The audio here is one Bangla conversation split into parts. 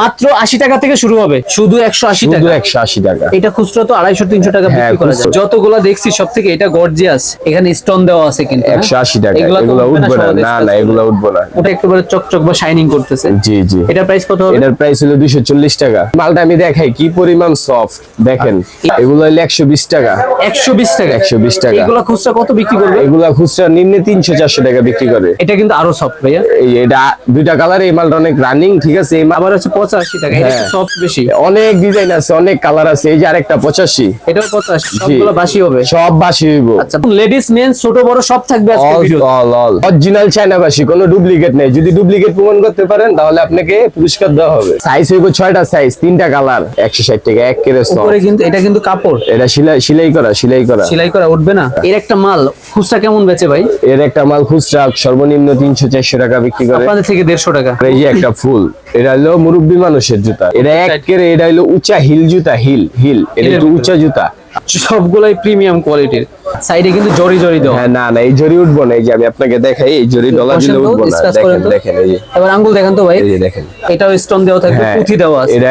মাত্র আশি টাকা থেকে শুরু হবে। শুধু একশো আশি টাকা। একশো আশি টাকা। এটা খুচরা তো আড়াইশো তিনশো টাকা হ্যাঁ, বিক্রি করা যায়। যতগুলা দেখছি সব থেকে এটা গর্জিয়াস এখানে স্টোন দেওয়া আছে কিন্তু হ্যাঁ? একশো আশি টাকা। এগুলা উঠবে না না। না এগুলো উঠবো না। ওটা একেবারে চকচক বা শাইনিং করতেছে। জি জি। এটার প্রাইস কত হবে? এটার প্রাইস হলো দুইশো চল্লিশ টাকা। মালটা আমি দেখাই কি পরিমাণ সফট দেখেন। এগুলো হলো একশো বিশ টাকা। একশো বিশ টাকা। 120 টাকা। এগুলা খুচরা কত বিক্রি করবে? এগুলা খুচরা নিম্নে তিনশো চারশো টাকা বিক্রি করে। এটা কিন্তু আরও সফট ভাইয়া। এটা দুইটা কালার এই মালটা অনেক রানিং ঠিক আছে? এই আবার হচ্ছে পঁচাশি টাকা এটা হ্যাঁ। সফট বেশি। অনেক ডিজাইন আছে অনেক কালার আছে এই যে আরেকটা পঁচাশি। এটাও পঁচাশি সবগুলো বাসি হবে। সব বাসি হইব। আচ্ছা লেডিস মেন ছোট বড় সব থাকবে আজকে all video all all. Original চায়নাবাসী কোনো ডুপ্লিকেট নেই। যদি ডুপ্লিকেট প্রমাণ করতে পারেন তাহলে আপনাকে পুরস্কার দেওয়া হবে। সাইজ হইব ছয়টা সাইজ তিনটা কালার একশো ষাট টাকা এক কেরে উপরে কিন্তু এটা কিন্তু কাপড়। এটা সেলাই সেলাই করা সেলাই করা। সেলাই করা উঠবে না। এর একটা মাল খুচরা কেমন বেচে ভাই? এর একটা মাল খুচরা সর্বনিম্ন তিনশো চারশো টাকা বিক্রি করে। আপনাদের থেকে দেড়শো টাকা। এই যে একটা ফুল এটা হলো মুরব্বী মানুষের জুতা। এটা এক এটা হলো উঁচা হিল জুতা হিল হিল। এটা একটু উঁচা জুতা। সবগুলাই প্রিমিয়াম কোয়ালিটির সাইডে কিন্তু জরি জরি দেওয়া। হ্যাঁ না না এই জরি উঠবো না। এই যে আমি আপনাকে দেখাই এই জরি ডলা বসেন দিলে উঠবো না। দেখেন দেখেন এই যে। এবার আঙ্গুল দেখেন তো ভাই। এই যে দেখেন। এটাও স্টোন দেওয়া থাকে হ্যাঁ পুঁথি দেওয়া আছে। এটা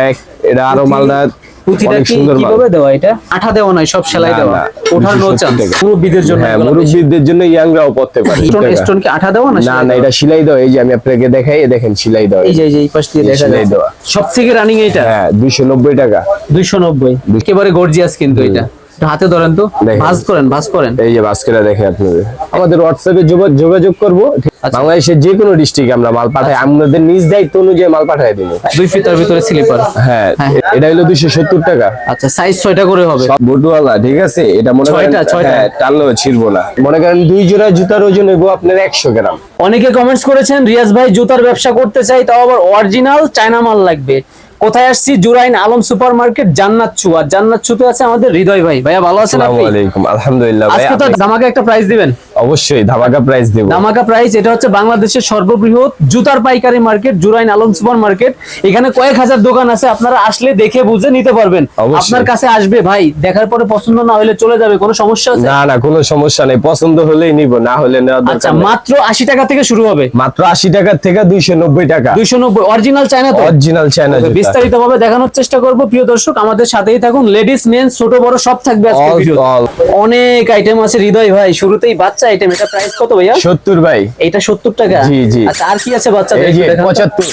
এটা আরও মালটা অনেক কি কীভাবে দেওয়া এটা? আঠা দেওয়া নয় সব সেলাই দেওয়া। ওঠার নো চান্স। মুরব্বীদের জন্য হ্যাঁ মুরব্বীদের জন্য ইয়াংরাও পড়তে পারে স্টোন স্টোন কি আঠা দেওয়া না না না এটা সেলাই দাও এই যে আমি আপনাকে দেখাই দেখেন সেলাই দাও এই যে এই পাশ দিয়ে দেখা যায় দেওয়া। সব থেকে রানিং এইটা? হ্যাঁ দুইশো নব্বই টাকা। দুইশো নব্বই। একেবারে গর্জিয়াস কিন্তু এটা। হাতে ধরেন তো। ভাজ করেন ভাজ করেন। এই যে বাস্কেটা দেখে আপনাদের। আমাদের হোয়াটসঅ্যাপে যোগাযোগ করব। আচ্ছা। বাংলাদেশের যে কোনো ডিস্ট্রিক্টে আমরা মাল পাঠাই। আমাদের নিজ দায়িত্ব অনুযায়ী মাল পাঠাই দেবো। দুই ফিতার ভিতরে স্লিপার হ্যাঁ হ্যাঁ। এটা হলো দুইশো সত্তর টাকা। আচ্ছা সাইজ ছয়টা করে হবে। বটুয়ালা ঠিক আছে? এটা মনে করেন ছয়টা, ছয়টা। হ্যাঁ টানলেও ছিড়বো না। মনে করেন দুই জোড়া জুতার ওজন হইব আপনার একশো গ্রাম। অনেকে কমেন্টস করেছেন রিয়াজ ভাই জুতার ব্যবসা করতে চাই তাও আবার অরিজিনাল চায়না মাল লাগবে। কোথায় আসছি? জুরাইন আলম সুপার মার্কেট জান্নাত চুয়া জান্নাত চুতে আছে আমাদের হৃদয় ভাই। ভাইয়া ভালো আছেন আপনি? আলহামদুলিল্লাহ ভাই আজকে তো আমাকে একটা প্রাইস দিবেন। অবশ্যই ধামাকা প্রাইস দেবো। ধামাকা প্রাইস এটা হচ্ছে বাংলাদেশের সর্ববৃহৎ জুতার পাইকারি market Jurain Alam super market এখানে কয়েক হাজার দোকান আছে আপনারা আসলে দেখে বুঝে নিতে পারবেন। আপনার কাছে আসবে ভাই দেখার পরে পছন্দ না হলে চলে যাবে কোনো সমস্যা আছে? না না কোনো সমস্যা নেই পছন্দ হলেই নিব না হলে নেওয়ার আচ্ছা মাত্র আশি টাকা থেকে শুরু হবে। মাত্র আশি টাকা থেকে দুইশো নব্বই টাকা। দুইশো নব্বই অরিজিনাল চায়না তো। অরিজিনাল চায়না জুতা। বিস্তারিত ভাবে দেখানোর চেষ্টা করব প্রিয় দর্শক আমাদের সাথেই থাকুন। লেডিস মেন ছোট বড় সব থাকবে আজকে ভিডিও অনেক আইটেম আছে হৃদয় ভাই শুরুতেই বাচ্চা আইটেম এটা প্রাইস কত ভাইয়া? সত্তর ভাই। এটা সত্তর টাকা? জি, জি। আচ্ছা আর কি আছে বাচ্চা এই যে পঁচাত্তর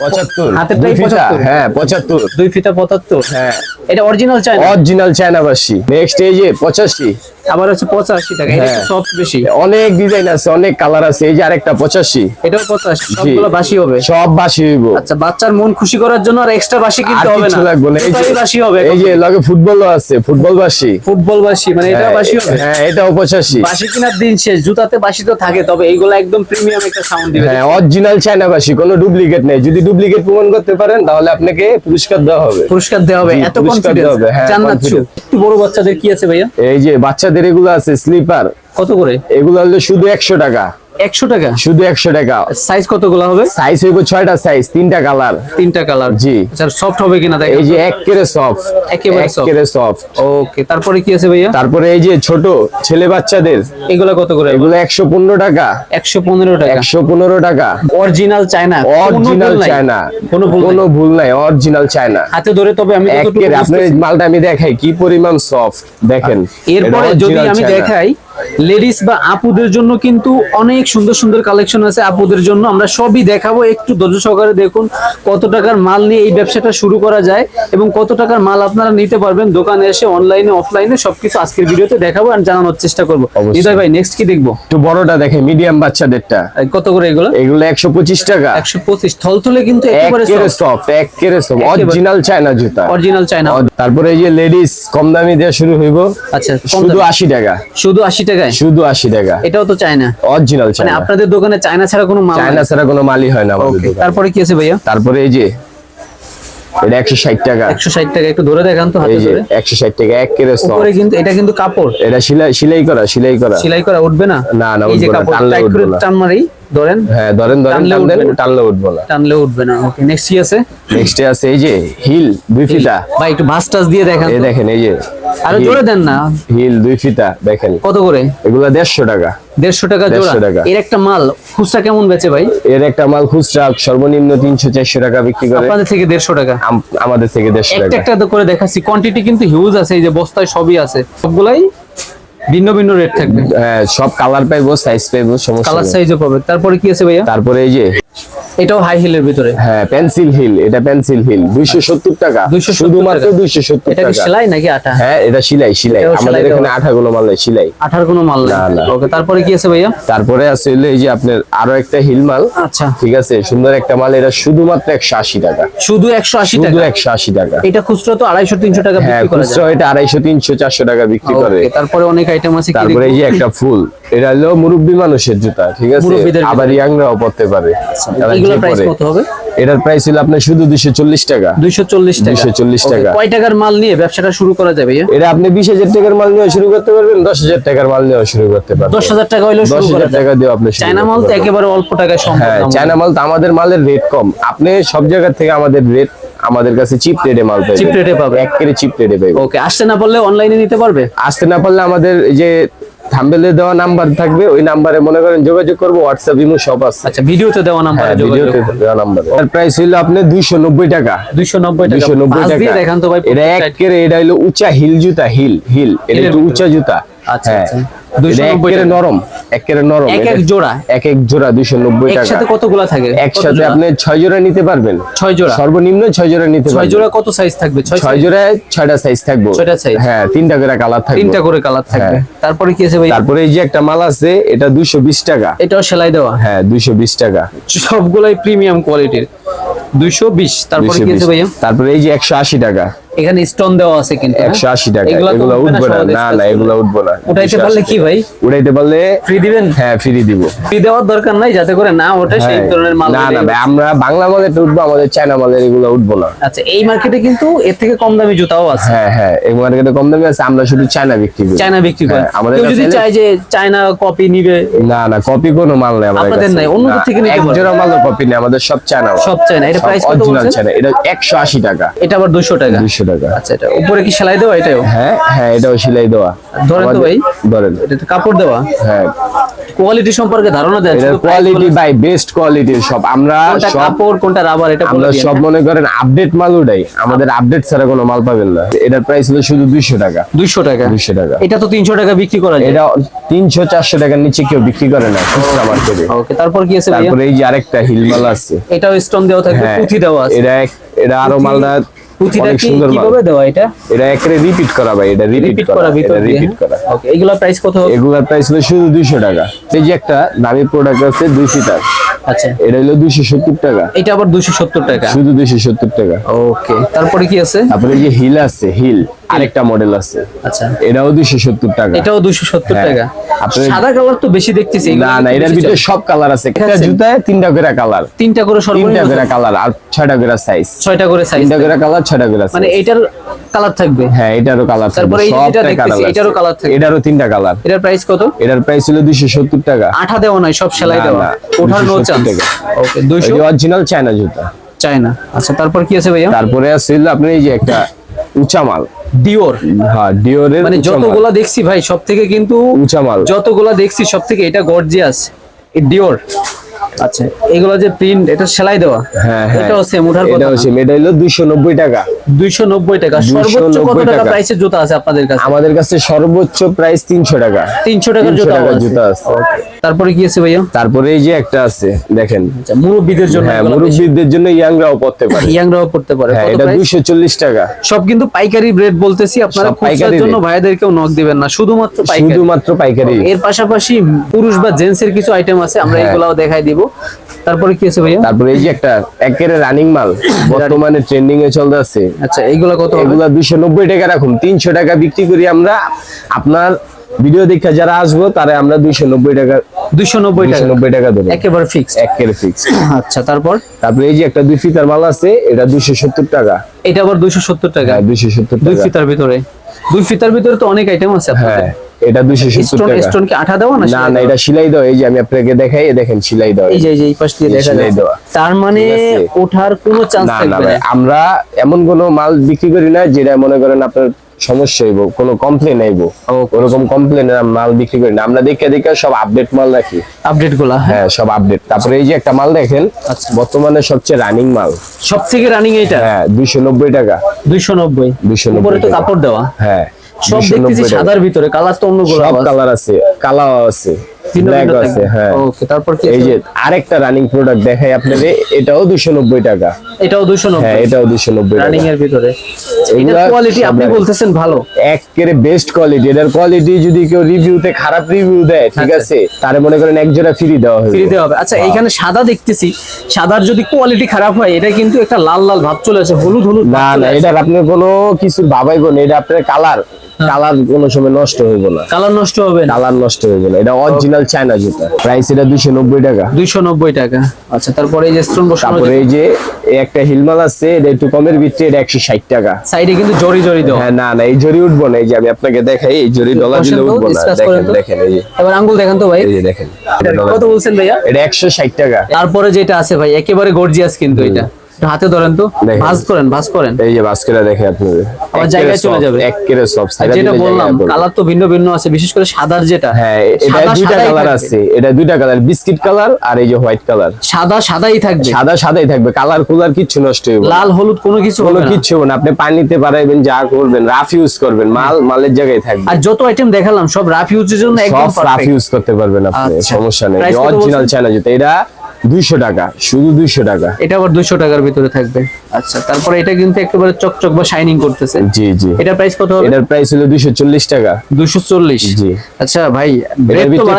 পঁচাত্তর। হাতেরটাই দুই ফিতা, 75? হ্যাঁ পঁচাত্তর। দুই ফিতা পঁচাত্তর? হ্যাঁ। এটা অরিজিনাল চায়না অরিজিনাল চায়নাবাসী নেক্সট এই যে পঁচাশি। আবার হচ্ছে পঁচাশি টাকা এটা হ্যাঁ। সফট বেশি। অনেক ডিজাইন আছে অনেক কালার আছে এই যে আরেকটা পঁচাশি। এটাও পঁচাশি সবগুলো বাসি হবে। সব বাসি হইব। আচ্ছা বাচ্চার মন খুশি করার জন্য আর এক্সট্রা বাসি কিনতে হবে কিছু না। লাগবে না। এই যে বাসি হবে এই যে লগে ফুটবলও আছে ফুটবল বাসি ফুটবল বাসি মানে এটা হ্যাঁ, বাসি হবে। হ্যাঁ এটাও পঁচাশি। বাসি কেনার দিন শেষ জুতাতে বাসি তো থাকে তবে এইগুলো একদম প্রিমিয়াম একটা সাউন্ড দিবে। হ্যাঁ অরিজিনাল চায়নাবাসী কোনো ডুপ্লিকেট নেই। যদি ডুপ্লিকেট প্রমাণ করতে পারেন তাহলে আপনাকে পুরস্কার দেওয়া হবে। পুরস্কার দেওয়া হবে। জি, কনফিডেন্স হ্যাঁ, জান্নাত ছু একটু বড় বাচ্চাদের কি আছে ভাইয়া? এই যে বাচ্চাদের এগুলো আছে স্লিপার কত করে? এগুলো হলো শুধু একশো টাকা। একশো টাকা? শুধু একশো টাকা। সাইজ কতগুলো হবে? সাইজ হইব ছয়টা সাইজ তিনটা কালার তিনটা কালার জি। আচ্ছা সফট হবে কিনা দেখ এই যে এক কেরে সফট একেবারে। সফট ওকে তারপরে কি আছে ভাইয়া? তারপরে এই যে ছোট ছেলে বাচ্চাদের এগুলো কত করে? এগুলো একশো পনেরো টাকা। একশো পনেরো টাকা। একশো পনেরো টাকা। অরিজিনাল চায়না অরিজিনাল চায়না কোনো কোনো ভুল নাই অরিজিনাল চায়না হাতে ধরে তবে আমি আপনার মালটা আমি দেখাই কি পরিমাণ সফট দেখেন। এরপরে যদি আমি দেখাই লেডিস বা আপুদের জন্য কিন্তু অনেক সুন্দর সুন্দর কালেকশন আছে আপুদের জন্য। আমরা সবই দেখাবো একটু ধৈর্য সহকারে দেখুন কত টাকার মাল নিয়ে এই ব্যবসাটা শুরু করা যায় এবং কত টাকার মাল আপনারা নিতে পারবেন দোকানে এসে অনলাইনে অফলাইনে সবকিছু আজকের ভিডিওতে দেখাবো আর জানানোর চেষ্টা করব। হৃদয় ভাই নেক্সট কি দেখব? একটু বড়টা দেখে মিডিয়াম বাচ্চাদেরটা। কত করে এগুলো? এগুলো একশো পঁচিশ টাকা। একশো পঁচিশ থলথলে কিন্তু একেবারে একেরে সফট একেরে সফট অরিজিনাল চায়না জুতা। অরিজিনাল চায়না তারপরে এই যে লেডিস কম দামি দিয়ে শুরু হইব। আচ্ছা শুধু আশি টাকা। শুধু আশি টাকায়? শুধু আশি টাকা। এটাও তো চায়না। অরিজিনাল মানে চায়না। আপনাদের দোকানে চায়না ছাড়া কোনো মাল চায়না ছাড়া কোনো মালই হয় না আমাদের দোকানে। তারপরে কি আছে ভাইয়া? তারপরে এই যে এটা একশো ষাট টাকা। একশো ষাট টাকা একটু ধরে দেখান তো হাতে ধরে। একশো ষাট টাকা এক কেরে সফট উপরে কিন্তু এটা কিন্তু কাপড়। এটা সেলাই সেলাই করা সেলাই করা। সেলাই করা উঠবে না? উঠবে। টান মারি। ধরেন? হ্যাঁ ধরেন ধরেন টানলে টান উঠবে না। টানলে উঠবো না। ওকে নেক্সট কি আছে? নেক্সটে আছে এই যে হিল দুই ভাই একটু ভাস টাস দিয়ে দেখান এই দেখেন এই যে আরে জোরে দেন না। হিল দুই দেখেন। কত করে? এগুলা দেড়শো টাকা। দেড়শো টাকা জোড়া। এর একটা মাল খুচরা কেমন বেচে ভাই? এর একটা মাল খুচরা সর্বনিম্ন তিনশো চারশো টাকা বিক্রি করে। আপনাদের থেকে দেড়শো টাকা। আমাদের থেকে দেড়শো একটা টাকা। একটা করে দেখাচ্ছি। কোয়ান্টিটি কিন্তু হিউজ আছে এই যে বস্তায় সবই আছে। সবগুলাই ভিন্ন ভিন্ন রেট থাকবে। হ্যাঁ সব কালার পাইবো সাইজ পাইবো সমস্যা কালার। সাইজও পাবে। তারপরে কি আছে ভাইয়া? তারপরে এই যে এটাও হাই হিলের ভিতরে? হ্যাঁ পেন্সিল হিল এটা পেন্সিল হিল দুইশো সত্তর টাকা। 270 টাকা। এটা কি সেলাই নাকি আটা? হ্যাঁ এটা সিলাই সিলাই। আমাদের এখানে। আঠা গুলো মাল নাই, সিলাই। আঠার কোনো মাল না, না। ওকে তারপরে কি আছে ভাইয়া? তারপরে আছে এই যে আপনার আরও একটা হিল মাল। আচ্ছা। ঠিক আছে সুন্দর একটা মাল। এটা শুধুমাত্র একশো আশি টাকা। শুধু একশো আশি শুধু টাকা? একশো আশি টাকা। এটা খুচরা তো আড়াইশো তিনশো টাকা হ্যাঁ বিক্রি করা খুচরা এটা আড়াইশো তিনশো চারশো টাকা বিক্রি করে। তারপরে অনেক আইটেম আছে তারপরে এই যে একটা ফুল। এটা হলো মুরব্বী মানুষের জুতা ঠিক আছে? আবার ইয়াংরাও পড়তে পারে। যারা এগুলোর প্রাইস কত হবে? এটার প্রাইস হলো আপনার শুধু টাকা। টাকা। 240 টাকা। কয় টাকার মাল নিয়ে ব্যবসাটা শুরু করা যাবে এটা আপনি বিশ হাজার টাকার মাল নিয়ে শুরু করতে পারবেন দশ হাজার টাকার মাল নিয়ে শুরু করতে পারবেন। দশ হাজার টাকা শুরু করা হাজার টাকা দিয়ে আপনি চায়না মাল তো একেবারে অল্প টাকায় সম্ভব হ্যাঁ চায়না মাল তো আমাদের মালের রেট কম। আপনি সব জায়গা থেকে আমাদের রেট আমাদের কাছে চিপ রেটে মাল পাবেন। চিপ এ পাবে। এক কেজি চিপ রেটে পাবেন। ওকে আসতে না পারলে অনলাইনে নিতে পারবে? আসতে না পারলে আমাদের এই যে থাম্বেলে দেওয়া নাম্বার থাকবে ওই নাম্বারে মনে করেন যোগাযোগ করব হোয়াটসঅ্যাপ ইমো সব আছে। আচ্ছা ভিডিওতে দেওয়া নাম্বার হ্যাঁ ভিডিওতে দেওয়া নাম্বার। এর প্রাইস হলো আপনি দুইশো নব্বই টাকা। দুইশো নব্বই টাকা। দুইশো নব্বই পাঁচ দিয়ে টাকা দেখান তো ভাই এটা এক কেরে এটা হলো উঁচা হিল জুতা হিল হিল। এটা একটু উঁচা জুতা। আচ্ছা, হ্যাঁ। আচ্ছা। এটা 290 নরম এক এক জোড়া? এক এক জোড়া দুইশো নব্বই টাকা। একসাথে কতগুলা থাকে? একসাথে আপনি ছয় জোড়া নিতে পারবেন। ছয় জোড়া? সর্বনিম্ন ছয় জোড়া নিতে ছয় জোড়া কত সাইজ থাকবে? ছয় জোড়ায় ছয়টা সাইজ থাকব। ছয়টা? হ্যাঁ তিনটা করে কালার থাকবে। তিনটা করে কালার থাকবে। হ্যাঁ। তারপরে কি আছে ভাই? তারপরে এই যে একটা মাল আছে এটা দুইশো বিশ টাকা। এটাও সেলাই দেওয়া? হ্যাঁ দুইশো বিশ টাকা। সবগুলাই প্রিমিয়াম কোয়ালিটির দুইশো বিশ। তারপরে কি আছে ভাইয়া? তারপরে এই যে একশো আশি টাকা। এখানে স্টোন দেওয়া আছে কিন্তু হ্যাঁ? একশো আশি টাকা। এগুলো উঠবে না না। না এগুলো উঠবো না। উঠাইতে পারলে কি ভাই? উঠাইতে পারলে ফ্রি দিবেন? হ্যাঁ ফ্রি দিব। ফ্রি দেওয়ার দরকার নাই যাতে করে না ওঠে সেই হ্যাঁ। ধরনের মাল না না ভাই আমরা বাংলা মালের উঠবো আমাদের চায়না মালের এগুলো উঠবো না। আচ্ছা এই মার্কেটে কিন্তু এর থেকে কম দামি জুতাও আছে। হ্যাঁ হ্যাঁ এই মার্কেটে কম দামে আছে আমরা শুধু চায়না বিক্রি করি। চায়না বিক্রি করে হ্যাঁ, আমাদের যদি চায় যে চায়না কপি নিবে না না কপি কোনো মাল নেই আমাদের আপনাদের নাই, অন্য থেকে নিতে। জোড়া মালও কপি নেই আমাদের সব চায়না সব চায়না এটা প্রাইস কত বলছেন? চায়না এটা একশো আশি টাকা। এটা আবার দুশো টাকা। দুইশো টাকা। আচ্ছা এটা উপরে কি সেলাই দেওয়া এটাও? হ্যাঁ হ্যাঁ এটাও সেলাই দেওয়া। ধরেন তো ভাই। ধরেন। এটা কাপড় দেওয়া। হ্যাঁ। কোয়ালিটি সম্পর্কে ধারণা দেন কোয়ালিটি বেস্ট কোয়ালিটির সব। আমরা কাপড় কোনটা রাবার এটা আমরা সব? মনে করেন আপডেট মাল উঠাই। আমাদের আপডেট ছাড়া কোনো মাল পাবেন না। এটার প্রাইস হলো শুধু দুইশো টাকা। 200 টাকা। 200 টাকা। এটা তো 300 টাকা বিক্রি করা যায়। এটা তিনশো চারশো টাকার নিচে কেউ বিক্রি করে না খুচরা মার্কেটে ওকে তারপর কি আছে তারপরে এই যে আরেকটা হিল মাল আছে। এটাও স্টোন দেওয়া থাকবে হ্যাঁ পুঁথি দেওয়া আছে। এটা এটা আরও মালটা পুঁথিটা কি কীভাবে দেওয়া এটা? এটা একরে রিপিট করা ভাই এটা রিপিট করা এটা রিপিট করা। ওকে এগুলা প্রাইস কত হবে? এগুলার প্রাইস হলো শুধু দুইশো টাকা। এই যে একটা দামি প্রোডাক্ট আছে 200 টাকা আচ্ছা। এটা হলো দুইশো সত্তর টাকা। এটা আবার 270 টাকা? শুধু দুইশো সত্তর টাকা। ওকে তারপরে কি আছে? তারপরে যে হিল আছে হিল আরেকটা মডেল আছে। আচ্ছা। এটাও দুইশো সত্তর টাকা। এটাও 270 হ্যাঁ। টাকা। সাদা কালার তো বেশি দেখতেছি না না এটার ভিতরে সব কালার আছে। একটা আছে? জুতায় তিনটা করে কালার। তিনটা করে তিনটা করে কালার আর ছয়টা করে সাইজ ছয়টা করে সাইজ তিনটা করে কালার ছয়টা করে মানে। এইটার কালার থাকবে? হ্যাঁ এটারও কালার তারপরে যেটা দেখতেছি, এটারও কালার থাকবে। এটারও তিনটা কালার। এটার প্রাইস কত? এটার প্রাইস ছিল দুইশো সত্তর টাকা। আঠা দেওয়া নয় সব সেলাই দেওয়া। ওঠার no 270 chance okay 200 original China জুতা। চায়না আচ্ছা তারপর কি আছে ভাইয়া? তারপরে আছিল আপনার এই যে একটা উঁচা মাল ডিওর? হ্যাঁ ডিওরের মানে যতগুলা দেখছি ভাই সব থেকে কিন্তু উঁচা মাল যতগুলা দেখছি সব থেকে এটা গর্জিয়াস। ডিওর। আচ্ছা এগুলো যে প্রিন্ট এটা সেলাই দেওয়া? হ্যাঁ হ্যাঁ। এটাও সেম ওঠার কথা এটাও সেম এটা হলো দুইশো নব্বই টাকা। দুইশো নব্বই টাকা। সর্বোচ্চ কত টাকা। প্রাইসের জুতা আছে আপনাদের কাছে? আমাদের কাছে সর্বোচ্চ প্রাইস তিনশো টাকা। তিনশো টাকার 300 জুতা টাকার জুতা আছে। তারপরে কি আছে ভাইয়া? তারপরে এই যে একটা আছে দেখেন। আচ্ছা মুরব্বীদের জন্য হ্যাঁ মুরব্বীদের জন্য ইয়াংরাও পড়তে পারে। ইয়াংরাও পড়তে পারে। হ্যাঁ এটা price? দুইশো চল্লিশ টাকা। সব কিন্তু পাইকারি রেট বলতেছি আপনারা খুচরার জন্য। ভাইয়াদেরকেও নক দিবেন না শুধুমাত্র পাইকারি। শুধুমাত্র পাইকারি। এর পাশাপাশি পুরুষ বা জেন্টস এর কিছু আইটেম আছে আমরা হ্যাঁ। এগুলাও দেখাই দিব। তারপরে কি আছে ভাইয়া? তারপরে এই যে একটা একের রানিং মাল বর্তমানে ট্রেন্ডিং এ চলতে আছে। আচ্ছা কত এগুলা দুইশো নব্বই টাকা রাখুন তিনশো টাকা বিক্রি করি আমরা। আপনার ভিডিও দেখা যারা আসব তারা আমরা দুইশো নব্বই টাকা দুইশো নব্বই দুইশো টাকা। নব্বই টাকা দেবো। একেবারে ফিক্স একের ফিক্স আচ্ছা তারপর? তারপরে এই যে একটা দুই ফিতার মাল আছে এটা দুইশো সত্তর টাকা। এটা আবার দুইশো সত্তর টাকা? হ্যাঁ দুইশো সত্তর দুই ফিতার ভিতরে? দুই ফিতার ভিতরে তো অনেক আইটেম আছে আপনাদের। হ্যাঁ। এটা সত্তর স্টোন টাকা। স্টোন কি আঠা দেওয়া না না না এটা সিলাই দেওয়া। এই যে আমি আপনাকে দেখাই দেখেন সিলাই দেওয়া। এই যে এই পাশ দিয়ে দেখা তার মানে ওঠার কোনো চান্স থাকবে না। আমরা এমন কোনো মাল বিক্রি করি না যেটা মনে করেন আপনার সমস্যা হইব কোনো কমপ্লেন আইব ওরকম কমপ্লেনের মাল বিক্রি করি না। আমরা দেখে দেখে সব আপডেট মাল রাখি। আপডেটগুলা হ্যাঁ? সব আপডেট তারপরে এই যে একটা মাল দেখেন আচ্ছা। বর্তমানে সবচেয়ে রানিং মাল। সব থেকে রানিং এটা হ্যাঁ দুইশো নব্বই টাকা। দুইশো নব্বই। 290 উপরে তো কাপড় দেওয়া। হ্যাঁ। সব 290 দেখতেছি টাকা। সাদার ভিতরে কালার তো সব কালার আছে কালাও আছে ব্ল্যাক আছে হ্যাঁ। ওকে তারপর কি এই যে আরেকটা রানিং প্রোডাক্ট দেখাই আপনাদের এটাও দুশো নব্বই টাকা। এটাও দুইশো হ্যাঁ এটাও দুশো নব্বই রানিং এর ভিতরে। কোয়ালিটি আপনি বলতেছেন ভালো। একেবারে বেস্ট কোয়ালিটি এটার কোয়ালিটি যদি কেউ রিভিউতে খারাপ রিভিউ দেয় ঠিক আচ্ছা। আছে তারে মনে করেন এক জোড়া ফ্রি দেওয়া হবে ফ্রি দেওয়া হবে। আচ্ছা এইখানে সাদা দেখতেছি। সাদার যদি কোয়ালিটি খারাপ হয় এটা কিন্তু একটা লাল লাল ভাব চলে আসে হলুদ হলুদ না না এটা আপনার কোনো কিছুর ভাবাইব না এটা আপনার কালার কালার কোনো সময় নষ্ট হইব না। কালার নষ্ট হবে কালার নষ্ট হইব না। এটা অরিজিনাল চায়না জুতা। প্রাইস এটা দুইশো নব্বই টাকা। দুইশো নব্বই টাকা। আচ্ছা তারপরে এই যে স্টোন বসানো তারপরে এই যে একটা হিলমাল আছে এটা একটু কমের ভিতরে এটা একশো ষাট টাকা। সাইডে কিন্তু জরি জরি দেওয়া। হ্যাঁ না না এই জরি উঠবো না এই যে আমি আপনাকে দেখাই এই জরি ডলার দিলে উঠবো না। দেখেন দেখেন এই যে। এবার আঙ্গুল দেখান তো ভাই। এই যে দেখেন কত বলছেন ভাইয়া? এটা একশো ষাট টাকা। তারপরে যেটা আছে ভাই একেবারে গর্জিয়াস কিন্তু এটা। হাতে ধরেন তো। ভাঁজ করেন ভাঁজ করেন। এই যে দেখে আপনাদের। আবার জায়গায় চলে যাবে। এক কেরে সব যেটা বললাম কালার তো ভিন্ন ভিন্ন আছে বিশেষ করে সাদার যেটা। হ্যাঁ এটা সাদা দুইটা কালার আছে। এটা দুইটা কালার বিস্কিট কালার আর এই যে হোয়াইট কালার সাদা সাদাই থাকবে। সাদা সাদাই থাকবে কালার কুলার কিচ্ছু নষ্ট হইব না। লাল হলুদ কোনো কিছু কোনো হবে না। হবে আপনি পানিতে পারাইবেন যা করবেন রাফ ইউজ করবেন মাল মালের জায়গায় থাকবে। আর যত আইটেম দেখালাম সব রাফ ইউজের জন্য একদম রাফ ইউজ করতে পারবেন আপনি আচ্ছা। সমস্যা নেই। অরিজিনাল? চায়না জুতা এটা দুইশো টাকা শুধু দুইশো টাকা। এটা আবার দুইশো টাকার ভিতরে থাকবে। আচ্ছা। তারপরে এটা কিন্তু একেবারে চকচক বা শাইনিং করতেছে। জি জি। এটার প্রাইস কত হবে? এটার প্রাইস হলো দুইশো চল্লিশ টাকা। দুশো চল্লিশ। জি। আচ্ছা ভাই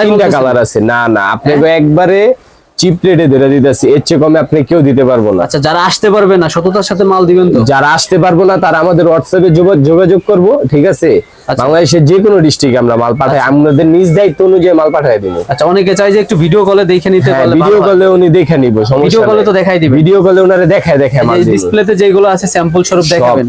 তিনটা কালার আছে। না না আপনাকে একবারে চিপ রেটে ধরে দিতেছি এর চেয়ে কমে আপনি কেউ দিতে পারব না। আচ্ছা যারা আসতে পারবে না সততার সাথে মাল দিবেন তো? যারা আসতে পারব না তারা আমাদের হোয়াটসঅ্যাপে যোগাযোগ করব ঠিক আছে? আচ্ছা। বাংলাদেশের যে কোনো ডিস্ট্রিক্টে আমরা মাল পাঠাই আমাদের নিজ দায়িত্ব অনুযায়ী মাল পাঠাই দেবো। আচ্ছা অনেকে চাই যে একটু ভিডিও কলে দেখে নিতে পারলে ভিডিও কলে উনি দেখে নিব ভিডিও কলে তো দেখাই দিবে ভিডিও কলে ওনারে দেখায় দেখায় মাল ডিসপ্লেতে যেগুলো আছে স্যাম্পল স্বরূপ দেখাবেন।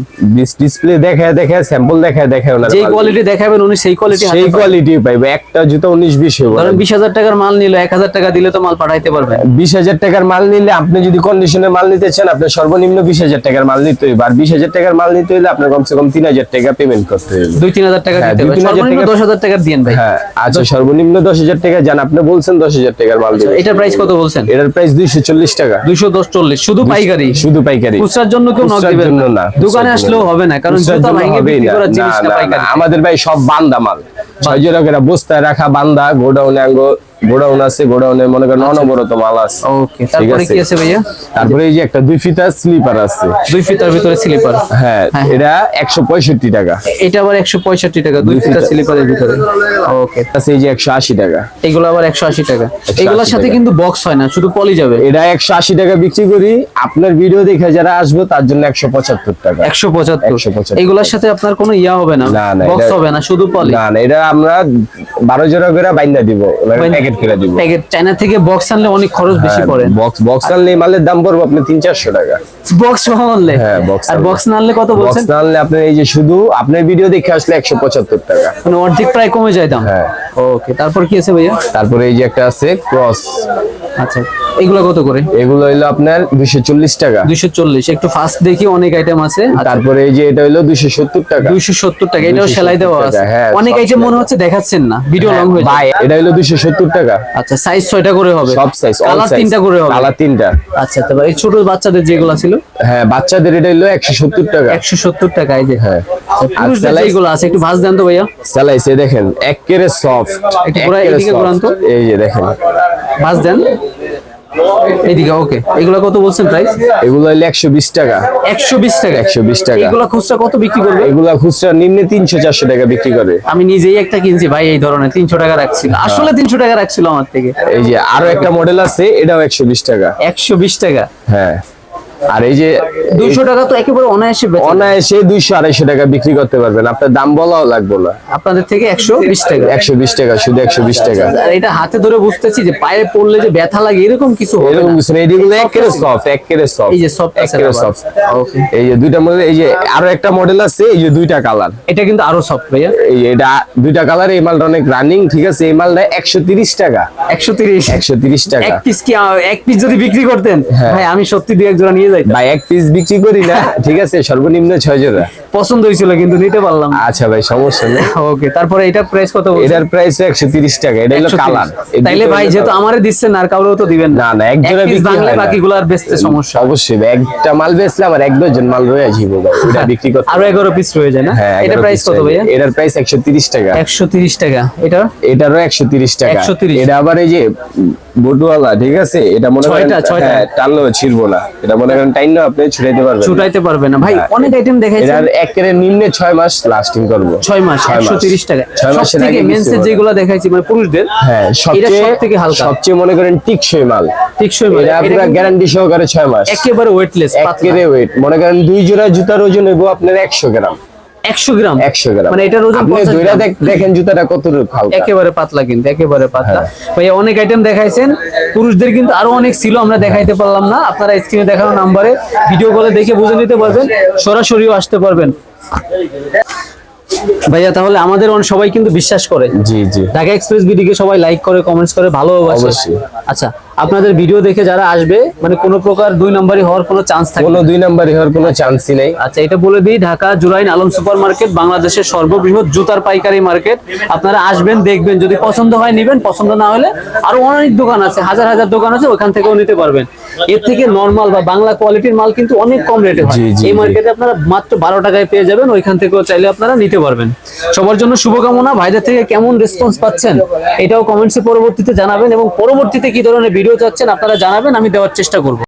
ডিসপ্লে দেখায় দেখায় স্যাম্পল দেখায় দেখায় ওনারে যে কোয়ালিটি দেখাবেন উনি সেই কোয়ালিটি সেই কোয়ালিটি পাইবে। একটা জুতো উনিশ বিশ হইব। ধরেন বিশ হাজার টাকার মাল নিল এক হাজার টাকা দিলে তো মাল পাঠাইতে পারবেন। বিশ হাজার টাকার মাল নিলে আপনি যদি কন্ডিশনের মাল নিতে চান আপনার সর্বনিম্ন বিশ হাজার টাকার মাল নিতে হইবে। আর বিশ হাজার টাকার মাল নিতে হইলে আপনার কমসে কম তিন হাজার টাকা পেমেন্ট করতে হইবে। দুই তিন হাজার টাকা হ্যাঁ, হবে। হাজার টাকা- দশ হাজার টাকার দিয়েন ভাই। হ্যাঁ আচ্ছা সর্বনিম্ন দশ হাজার টাকা জান আপনি বলছেন দশ হাজার টাকার মাল দিবেন। এটার প্রাইস কত বলছেন? এটার প্রাইস দুইশো চল্লিশ টাকা। দুইশো দশ চল্লিশ শুধু পাইকারি? শুধু পাইকারি। খুচরার জন্য কেউ নক দিবেন না। দোকানে আসলেও হবে না কারণ জুতা ভাঙে বিক্রি করার জিনিস না, পাইকারি। আমাদের ভাই সব বান্দা মাল। ছয় জোড়া বস্তায় রাখা বান্দা গোডাউনে আঙ্গ গোডাউন আছে গোডাউনে মনে করেন অনবরত মাল আছে। ওকে তারপরে কি আছে ভাইয়া? তারপরে এই যে একটা দুই ফিতা স্লিপার আছে। দুই ফিতার ভিতরে স্লিপার। হ্যাঁ হ্যাঁ। এটা একশো পঁয়ষট্টি টাকা। এটা আবার একশো পঁয়ষট্টি টাকা দুই ফিতা। স্লিপারের ভিতরে। ওকে। আছে এই যে একশো আশি টাকা। এগুলো আবার একশো আশি টাকা। এগুলোর সাথে কিন্তু বক্স হয় না শুধু পলি যাবে। এটা একশো আশি টাকা বিক্রি করি। আপনার ভিডিও দেখে যারা আসবে তার জন্য একশো পঁচাত্তর টাকা। একশো পঁচাত্তর। 175 এগুলোর সাথে আপনার কোনো ইয়া হবে না। বক্স হবে না শুধু পলি না না এটা আমরা বারো জোড়া করে বাইন্দা দিব। প্যাকেট করে দিব। প্যাকেট চায়না থেকে বক্স আনলে অনেক খরচ বেশি পড়ে। বক্স বক্স আনলে মালের দাম পড়বে আপনি তিন চারশো টাকা বক্স আনলে? হ্যাঁ, বক্স আর বক্স না আনলে কত বক্স বলছেন? না আনলে আপনি এই যে শুধু আপনার ভিডিও দেখে আসলে একশো পঁচাত্তর টাকা। মানে অর্ধেক প্রায় কমে যায় দাম। হ্যাঁ। ওকে তারপর কি আছে ভাইয়া? তারপরে এই যে একটা আছে ক্রস আচ্ছা। এগুলো কত করে? এগুলো হইল আপনার দুইশো চল্লিশ টাকা। দুইশো চল্লিশ। একটু ফাস্ট দেখি অনেক আইটেম আছে। তারপরে এই যে এটা হইল দুইশো সত্তর টাকা। দুইশো সত্তর টাকা এটাও সেলাই দেওয়া আছে। হ্যাঁ, অনেক আইটেম মনে হচ্ছে দেখাচ্ছেন না ভিডিও লং হয়ে যায় এটা হইল দুইশো সত্তর টাকা। আচ্ছা সাইজ ছয়টা করে হবে? সব সাইজ কালার তিনটা করে হবে? কালার তিনটা। আচ্ছা তারপর এই ছোট বাচ্চাদের যেগুলো ছিল? হ্যাঁ বাচ্চাদের এটা হইল একশো সত্তর টাকা। একশো সত্তর টাকা এই যে। হ্যাঁ। আচ্ছা, আর সেলাই- যেগুলো আছে একটু ভাজ দেন তো ভাইয়া। স্যালাইসে দেখেন একেরে সফট একটু ঘোরা, এদিকে ঘোরান তো। এই যে দেখেন। ভাজ দেন। এইদিকে ওকে এগুলো কত বলছেন প্রাইস এগুলো হলো 120 টাকা। একশো বিশ টাকা? একশো বিশ টাকা। এগুলো খুচরা কত বিক্রি করবে? এগুলো খুচরা নিম্নে 300 400 টাকা বিক্রি করে। আমি নিজেই একটা কিনছি ভাই এই ধরনের। তিনশো টাকা রাখছিল। আসলে তিনশো টাকা রাখছিল আমার থেকে। এই যে আরও একটা মডেল আছে এটাও একশো বিশ টাকা। একশো বিশ টাকা? হ্যাঁ। আর এই যে দুইশো টাকা তো একেবারে অনায়াসে বেচা অনায়াসে দুইশো আড়াইশো টাকা বিক্রি করতে পারবেন। আপনার দাম বলাও লাগবে না। আপনাদের থেকে একশো বিশ টাকা। একশো বিশ টাকা শুধু একশো বিশ টাকা। আর এটা হাতে ধরে বুঝতেছি যে পায়ে পড়লে যে ব্যথা লাগে এরকম কিছু হবে এরকম কিছু না এগুলো একেবারে সফট একেবারে সফট এই যে soft একেবারে সফট Okay. এই যে দুইটা মডেল এই যে আরও একটা মডেল আছে এই যে দুইটা কালার এটা কিন্তু আরও সফট ভাইয়া। এই যে এটা দুইটা কালার এই মালটা অনেক রানিং ঠিক আছে? এই মালটা একশো তিরিশ টাকা। একশো তিরিশ। একশো তিরিশ টাকা। এক পিস কি এক পিস যদি বিক্রি করতেন? হ্যাঁ। ভাই আমি সত্যি দুই এক জোড়া নিয়ে ভাই এক পিস বিক্রি করি না ঠিক আছে? সর্বনিম্ন ছয় জোড়া। পছন্দ হয়েছিল কিন্তু নিতে পারলাম আচ্ছা ভাই সমস্যা নেই। ওকে তারপরে এটা প্রাইস কত এটার প্রাইস একশো তিরিশ টাকা এটা হলো কালার। তাইলে ভাই যেহেতু আমারে দিচ্ছেন আর কাউরেও তো দিবেন না, না, এক জোড়া piece বিক্রি বাংলা হয় বাকিগুলো আর বেচতে সমস্যা অবশ্যই একটা মাল বেচলে আমার এক ডজন মাল রয়ে আসবে ভাই ওটা বিক্রি করতে। আরও এগারো পিস রয়ে যায় না? হ্যাঁ এটা প্রাইস কত। ভাইয়া? এটার প্রাইস একশো তিরিশ টাকা। একশো তিরিশ টাকা। এটা? এটারও একশো তিরিশ টাকা। 130 এটা আবার এই যে বটুয়ালা ঠিক আছে? এটা মনে করেন। হ্যাঁ, ছিড়বো না। এটা মনে করেন টাইন না আপনি ছুটাইতে পারবেন ছুটাইতে পারবে না। ভাই হ্যাঁ, অনেক আইটেম দেখাইছেন। এটার একেবারে নিম্নে 6 মাস লাস্টিং করব। 6 মাস ছয় একশো তিরিশ টাকা। ছয় মাসের আগে মেন্সের যেগুলো দেখাইছি মানে পুরুষদের হ্যাঁ সবচেয়ে সব থেকে হালকা। সবচেয়ে মনে করেন টিকসই মাল। টিকসই মাল। এটা গ্যারান্টি সহকারে ছয় মাস। একেবারে ওয়েটলেস একেবারে ওয়েট মনে করেন দুই জোড়া জুতার ওজন হবে আপনার একশো গ্রাম। একশো গ্রাম। একশো গ্রাম। মানে এটার ওজন আপনি 50 দুইটা গ্রাম। দেখ- দেখেন জুতাটা কতটুকু হালকা। একেবারে পাতলা কিন্তু একেবারে পাতলা। অনেক আইটেম দেখাইছেন। পুরুষদের কিন্তু আরও অনেক ছিল আমরা দেখাইতে পারলাম না। আপনারা স্ক্রিনে দেখানো নাম্বারে ভিডিও কলে দেখে বুঝে নিতে পারবেন সরাসরিও আসতে পারবেন। ভাইয়া তাহলে আমাদের সবাই কিন্তু বিশ্বাস করে। জি জি। ঢাকা এক্সপ্রেস বিডিকে সবাই লাইক করে কমেন্টস করে ভালোবাসে। অবশ্যই। আচ্ছা আপনাদের ভিডিও দেখে যারা আসবে মানে কোনো প্রকার দুই নাম্বারই হওয়ার কোনো চান্স থাকে কোনো দুই নাম্বার হওয়ার কোনো চান্সই নেই। আচ্ছা এটা বলে দিই ঢাকা জুরাইন আলম সুপার মার্কেট বাংলাদেশের সর্ববৃহৎ জুতার পাইকারি মার্কেট। আপনারা আসবেন দেখবেন যদি পছন্দ হয় নেবেন পছন্দ না হলে আরও অনেক দোকান আছে হাজার হাজার দোকান আছে ওখান থেকেও নিতে পারবেন। এর থেকে নর্মাল বা বাংলা কোয়ালিটির মাল কিন্তু অনেক কম রেটে হয়। এই মার্কেটে আপনারা মাত্র বারো টাকায় পেয়ে যাবেন ওইখান থেকেও চাইলে আপনারা নিতে পারবেন। সবার জন্য শুভকামনা। ভাইদের থেকে কেমন রেসপন্স পাচ্ছেন এটাও কমেন্টসে পরবর্তীতে জানাবেন এবং পরবর্তীতে কি ধরনের ভিডিও চাচ্ছেন আপনারা জানাবেন আমি দেওয়ার চেষ্টা করব।